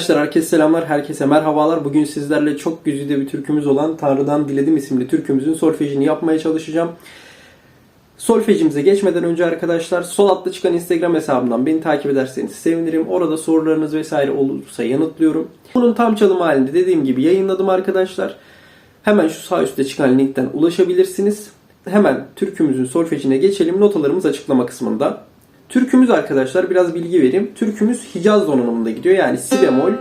Arkadaşlar herkese selamlar, herkese merhabalar. Bugün sizlerle çok güzide bir türkümüz olan Tanrı'dan Diledim isimli türkümüzün solfejini yapmaya çalışacağım. Solfejimize geçmeden önce arkadaşlar sol altta çıkan Instagram hesabımdan beni takip ederseniz sevinirim. Orada sorularınız vesaire olursa yanıtlıyorum. Bunun tam çalım halinde dediğim gibi yayınladım arkadaşlar. Hemen şu sağ üstte çıkan linkten ulaşabilirsiniz. Hemen türkümüzün solfejine geçelim. Notalarımız açıklama kısmında. Türkümüz arkadaşlar biraz bilgi vereyim. Türkümüz Hicaz donanımında gidiyor. Yani si bemol,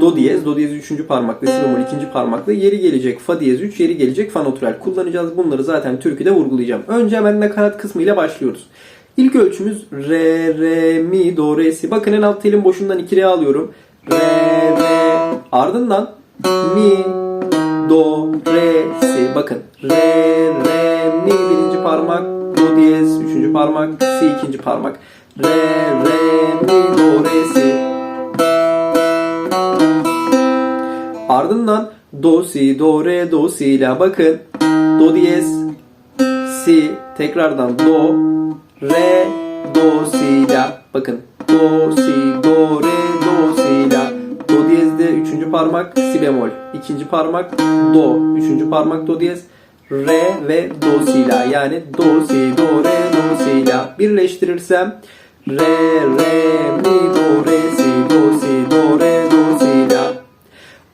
do diyez, do diyez 3. parmakla, si bemol 2. parmakla, yeri gelecek fa diyez 3, yeri gelecek fa natürel kullanacağız. Bunları zaten türküde vurgulayacağım. Önce hemen nakarat kısmı ile başlıyoruz. İlk ölçümüz re, re, mi, do, re, si. Bakın en alt telin boşundan 2 re alıyorum. Re, re. Ardından mi, do, re, si. Bakın re, re, mi birinci parmak, diyez üçüncü parmak, si ikinci parmak. Re, re, mi, do, re, si. Ardından do, si, do, re, do, si ile bakın. Do diyez, si, tekrardan do, re, do, si ile bakın. Do, si, do, re, do, si ile do diyezde üçüncü parmak si bemol. ikinci parmak do. Üçüncü parmak do diyez. Re ve do si la. Yani do si do re do si la. Birleştirirsem re re mi do re si do si do re do si la.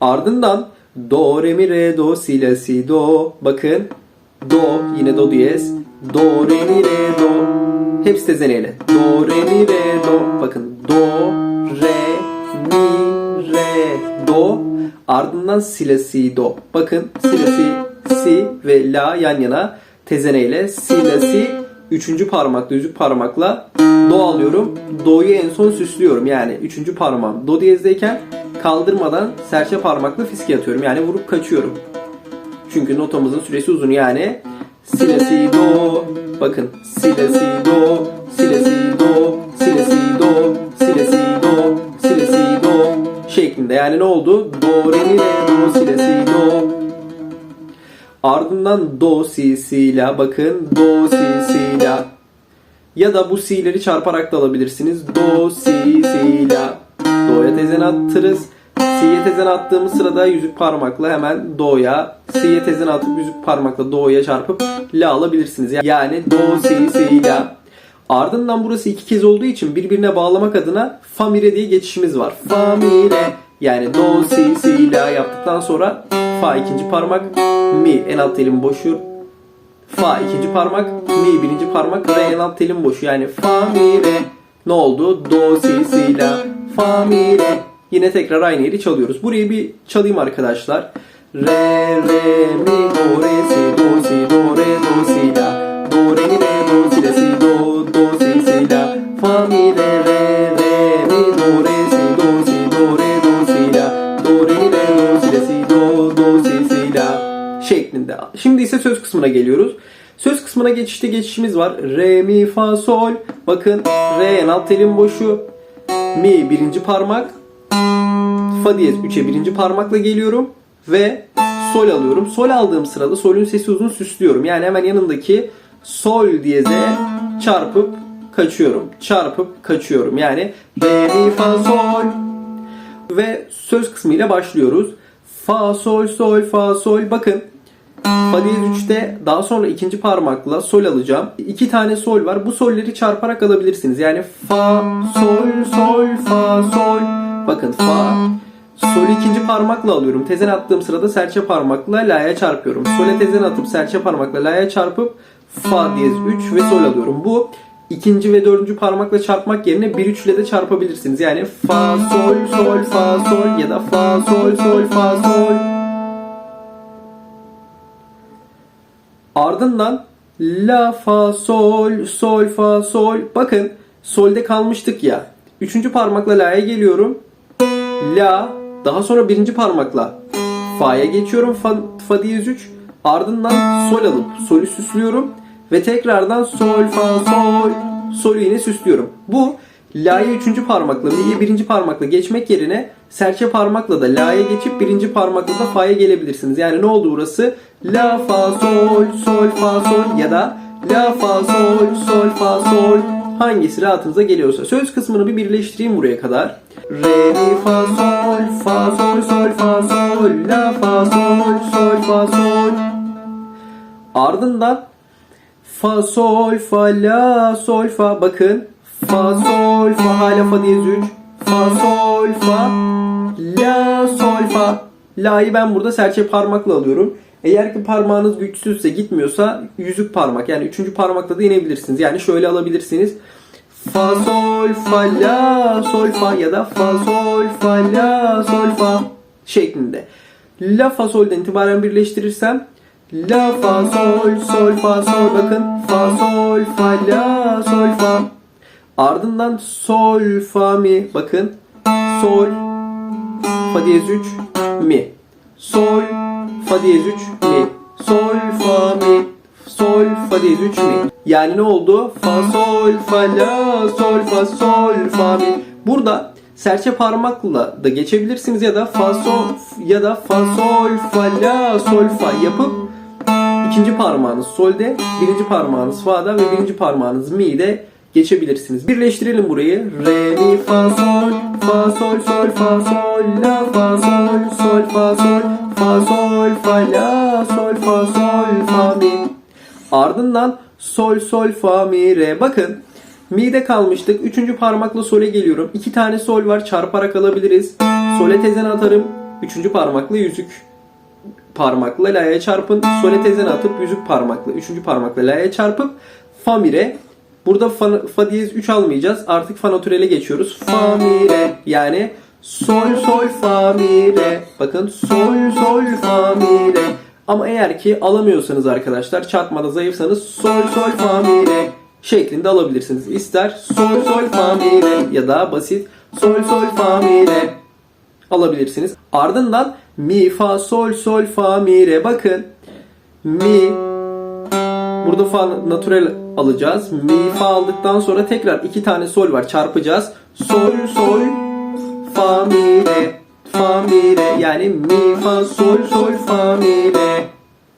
Ardından do re mi re do si la si do. Bakın do yine do diyez. Do re mi re do. Hepsi tezeneyle. Do re mi re do. Bakın do re mi re do ardından si la si do. Bakın si la si si ve la yan yana tezeneyle si la si üçüncü parmakla yüzük parmakla do alıyorum. Do'yu en son süslüyorum. Yani üçüncü parmağım do diyezdeyken kaldırmadan serçe parmakla fiske atıyorum. Yani vurup kaçıyorum. Çünkü notamızın süresi uzun yani si la si do bakın si la si do si la si do si la si do si la si do si la si do şeklinde. Yani ne oldu? Do, re, mi, re, do, si, la, si, do. Ardından do, si, si, la. Bakın do, si, si, la. Ya da bu si'leri çarparak da alabilirsiniz. Do, si, si, la. Do'ya tezen attırız. Si'ye tezen attığımız sırada yüzük parmakla hemen do'ya, si'ye tezen atıp yüzük parmakla do'ya çarpıp la alabilirsiniz. Yani do, si, si, la. Ardından burası iki kez olduğu için birbirine bağlamak adına fa mi re diye geçişimiz var. Fa mi re yani do si si la yaptıktan sonra fa ikinci parmak mi en alt telin boşu fa ikinci parmak mi birinci parmak re en alt telin boşu yani fa mi re ne oldu? Do si si la fa mi re yine tekrar aynı yeri çalıyoruz. Burayı bir çalayım arkadaşlar. Re re mi do re si do si do Şimdi ise söz kısmına geliyoruz. Söz kısmına geçişte geçişimiz var. Re mi fa sol. Bakın re en alt telin boşu. Mi birinci parmak. Fa diyez 3'e birinci parmakla geliyorum ve sol alıyorum. Sol aldığım sırada solün sesi uzun süslüyorum. Yani hemen yanındaki sol diyeze çarpıp kaçıyorum. Çarpıp kaçıyorum. Yani re mi fa sol ve söz kısmıyla başlıyoruz. Fa sol sol fa sol. Bakın Fa diyez 3'te daha sonra ikinci parmakla sol alacağım. İki tane sol var. Bu solleri çarparak alabilirsiniz. Yani fa sol sol fa sol. Bakın fa Sol'ü ikinci parmakla alıyorum. Tezen attığım sırada serçe parmakla la'ya çarpıyorum. Sol'e tezen atıp serçe parmakla la'ya çarpıp fa diyez 3 ve sol alıyorum. Bu ikinci ve dördüncü parmakla çarpmak yerine 1 3 ile de çarpabilirsiniz. Yani fa sol sol fa sol ya da fa sol sol fa sol. Ardından la fa sol sol fa sol. Bakın solde kalmıştık ya. Üçüncü parmakla la'ya geliyorum. La daha sonra birinci parmakla fa'ya geçiyorum. Fa, fa diyez 3. Ardından sol alıp solü süslüyorum. Ve tekrardan sol fa sol solü yine süslüyorum. Bu la'ya üçüncü parmakla mi'ye birinci parmakla geçmek yerine serçe parmakla da la'ya geçip birinci parmakla da fa'ya gelebilirsiniz. Yani ne oldu burası? La fa sol sol fa sol ya da la fa sol sol fa sol Hangisi rahatınıza geliyorsa. Söz kısmını bir birleştireyim buraya kadar. Re, mi, fa, sol, fa, sol, sol, fa, sol, la, fa, sol, sol, fa, sol. Ardından fa, sol, fa, la, sol, fa. Bakın. Fa, sol, fa, hala fa diyez 3. Fa, sol, fa, la, sol, fa. La'yı ben burada serçe parmakla alıyorum. Eğer ki parmağınız güçsüzse gitmiyorsa yüzük parmak yani üçüncü parmakla da inebilirsiniz. Yani şöyle alabilirsiniz. Fa sol fa la sol fa ya da fa sol fa la sol fa şeklinde. La fa sol'den itibaren birleştirirsem la fa sol sol fa sol bakın fa sol fa la sol fa ardından sol fa mi. Bakın. Sol fa diyez 3 mi. Sol fa diyez 3 mi. Sol fa mi. Sol fa diyez 3 mi. Yani ne oldu? Fa sol fa la sol fa sol fa mi. Burada serçe parmakla da geçebilirsiniz ya da fa sol ya da fa sol fa la sol fa yapıp ikinci parmağınız solde birinci parmağınız fa'da ve birinci parmağınız mi'de geçebilirsiniz. Birleştirelim burayı. Re, mi, fa, sol, fa, sol, sol, fa, sol, la, fa, sol, sol, fa, sol, fa, sol, fa, la, sol, fa, sol, fa, mi. Ardından sol, sol, fa, mi, re. Bakın mi'de kalmıştık. Üçüncü parmakla sole geliyorum. İki tane sol var. Çarparak alabiliriz. Sole tezen atarım. Üçüncü parmakla yüzük parmakla la'ya çarpın. Sole tezen atıp yüzük parmakla, üçüncü parmakla la'ya çarpıp fa mi re. Burada fa, fa diyez 3 almayacağız. Artık fa natürele geçiyoruz. Fa mi re. Yani sol sol fa mi re. Bakın sol sol fa mi re. Ama eğer ki alamıyorsanız arkadaşlar çarpmada zayıfsanız sol sol fa mi re şeklinde alabilirsiniz. İster sol sol fa mi re ya da basit sol sol fa mi re alabilirsiniz. Ardından mi fa sol sol fa mi re bakın mi burada fa natürel alacağız. Mi fa aldıktan sonra tekrar iki tane sol var çarpacağız. Sol sol fa mi re fa mi re yani mi fa sol sol fa mi re.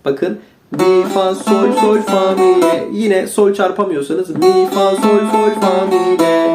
Bakın mi fa sol sol fa mi re. Yine sol çarpamıyorsanız mi fa sol sol fa mi re.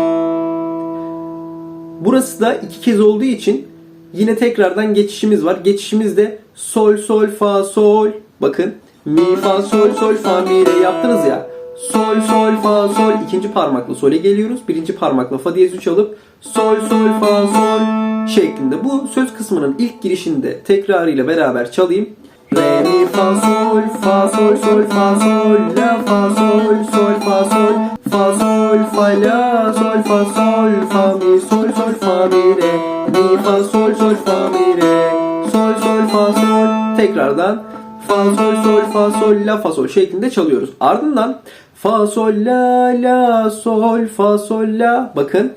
Burası da iki kez olduğu için yine tekrardan geçişimiz var. Geçişimiz de sol sol fa sol. Bakın mi fa sol sol fa mi re yaptınız ya. Sol sol fa sol ikinci parmakla sole geliyoruz. Birinci parmakla fa diyez 3 alıp sol sol fa sol şeklinde. Bu söz kısmının ilk girişinde tekrarıyla beraber çalayım. Re mi fa sol fa sol sol fa sol la fa sol sol fa sol fa sol fa la sol fa sol fa mi sol sol fa mi re mi fa sol sol fa mi re sol sol fa sol tekrardan fa sol sol fa sol la fa sol şeklinde çalıyoruz. Ardından fa sol la la sol fa sol la bakın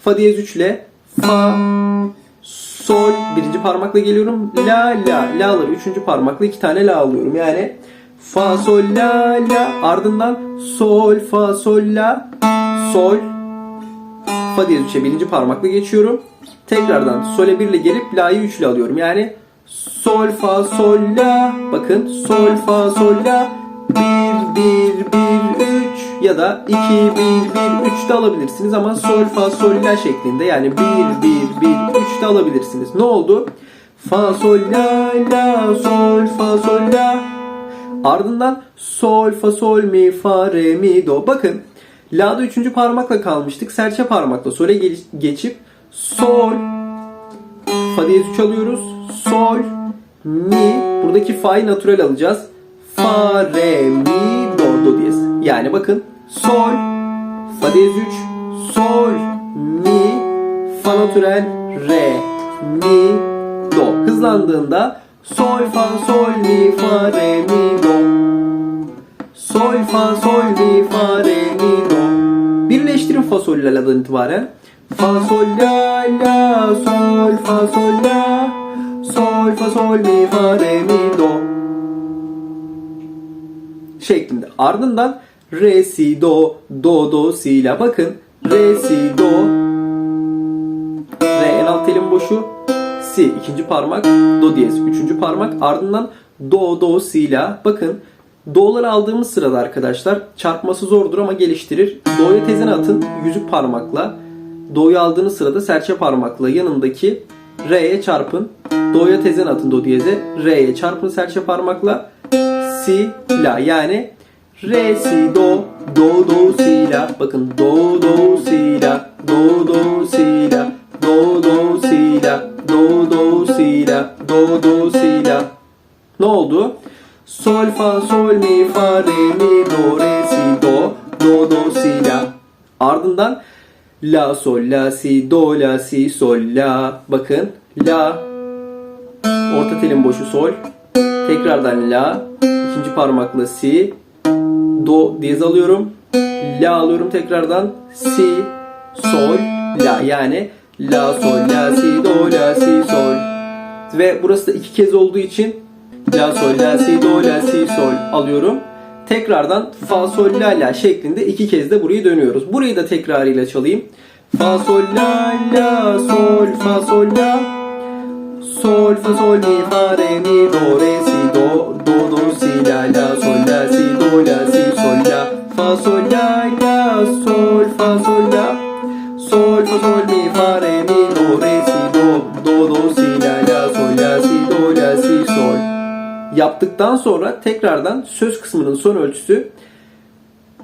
fa diyez 3 ile fa sol birinci parmakla geliyorum. La la la'ları üçüncü parmakla iki tane la alıyorum. Yani fa sol la la ardından sol fa sol la sol fa diyez 3'e birinci parmakla geçiyorum. Tekrardan sole 1 ile gelip la'yı 3 ile alıyorum. Yani sol fa sol la bakın sol fa sol la 1 1 1 3 ya da 2 1 1 3 de alabilirsiniz ama sol fa sol la şeklinde yani 1 1 1 3 de alabilirsiniz. Ne oldu? Fa sol la la sol fa sol la ardından sol fa sol mi fa re mi do. Bakın la'da üçüncü parmakla kalmıştık. Serçe parmakla sole ge- geçip sol fa diyez 3 alıyoruz. Sol mi buradaki fa'yı natürel alacağız. Fa re mi do do diyez. Yani bakın sol fa diyez 3 sol mi fa natürel re mi do. Hızlandığında sol fa sol mi fa re mi do. Sol fa sol mi fa re mi do. Birleştirin fa sol la la'dan itibaren. Fa sol la la sol fa sol la sol fa sol mi fa re mi do şeklinde. Ardından re si do do do si la bakın re si do re en alt telin boşu si ikinci parmak do diyez üçüncü parmak ardından do do si la bakın Do'ları aldığımız sırada arkadaşlar çarpması zordur ama geliştirir. Do'ya tezene atın yüzük parmakla. Do'yu aldığınız sırada serçe parmakla yanındaki Re'ye çarpın. Do'ya tezen atın Do diyeze. Re'ye çarpın serçe parmakla. Si, La yani Re, Si, Do, Do, Do, Si, La. Bakın Do, Do, Si, La. Do, Do, Si, La. Do, Do, Si, La. Do, Do, Si, La. Do, Do, Si, La. Ne oldu? Sol, fa, sol, mi, fa, re, mi, do, re, si, do, do, do, si, la. Ardından la, sol, la, si, do, la, si, sol, la. Bakın la. Orta telin boşu sol. Tekrardan la. ikinci parmakla si. Do diyez alıyorum. La alıyorum tekrardan. Si, sol, la. Yani la, sol, la, si, do, la, si, sol. Ve burası da iki kez olduğu için La sol la si do la si sol alıyorum. Tekrardan fa sol la la şeklinde iki kez de burayı dönüyoruz. Burayı da tekrarıyla çalayım. Fa sol la la sol fa sol la sol fa sol mi fa re mi do re si do do do si la la sol la si do la si sol la fa sol la la sol fa sol la sol fa sol mi yaptıktan sonra tekrardan söz kısmının son ölçüsü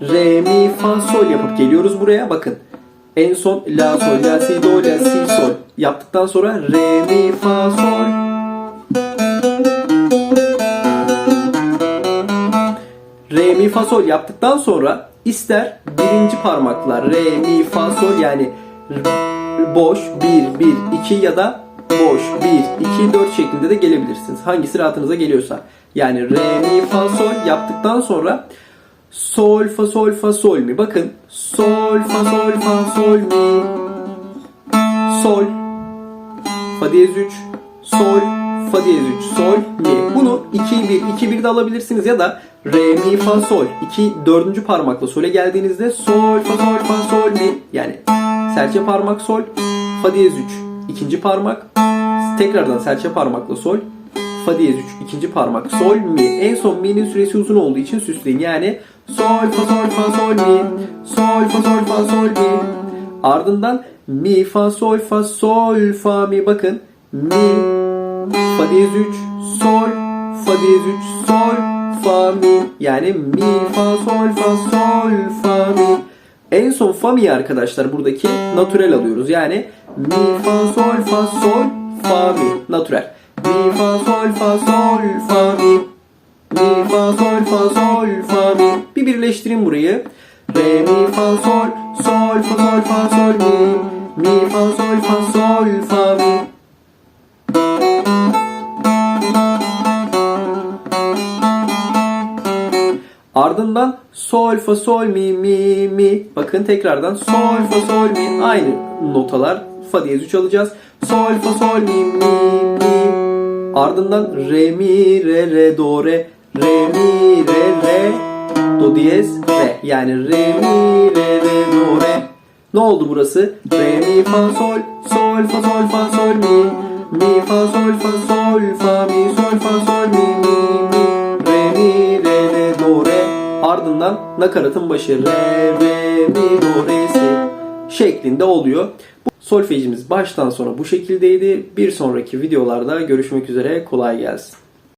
re mi fa sol yapıp geliyoruz buraya. Bakın en son la sol la si do la si sol yaptıktan sonra re mi fa sol re mi fa sol yaptıktan sonra ister birinci parmakla re mi fa sol yani boş 1 1 2 ya da boş 1 2 4 şeklinde de gelebilirsiniz. Hangisi rahatınıza geliyorsa. Yani re mi fa sol yaptıktan sonra sol fa sol fa sol mi? Bakın sol fa sol fa sol mi? Sol fa diyez 3 sol fa diyez 3 sol mi? Bunu 2 1 2 1 de alabilirsiniz ya da re mi fa sol 2 dördüncü parmakla sole geldiğinizde sol fa sol fa sol mi? Yani serçe parmak sol fa diyez 3 ikinci parmak tekrardan serçe parmakla sol. Fa diyez 3 ikinci parmak sol mi? En son mi'nin süresi uzun olduğu için süsleyin yani sol fa sol fa sol mi? Sol fa sol fa sol mi? Ardından mi fa sol fa sol fa mi? Bakın mi fa diyez 3 sol fa diyez 3 sol fa mi? Yani mi fa sol fa sol fa mi en son fa mi arkadaşlar buradaki natürel alıyoruz. Yani mi fa sol fa sol fa mi natürel. Mi fa sol fa sol fa mi. Mi fa sol fa sol fa mi. Bir birleştirin burayı. Re mi fa sol sol fa sol fa sol mi. Mi fa sol fa sol fa mi. Ardından sol fa sol mi mi mi. Bakın tekrardan sol fa sol mi aynı notalar fa diyez 3 alacağız. Sol fa sol mi mi mi. Ardından re mi re re do re re mi re re do diyez re. Yani re mi re re do re. Ne oldu burası? Re mi fa sol sol fa sol fa sol mi mi fa sol fa sol fa mi sol fa sol mi mi ardından nakaratın başı re re mi do re si şeklinde oluyor. Bu solfejimiz baştan sona bu şekildeydi. Bir sonraki videolarda görüşmek üzere kolay gelsin.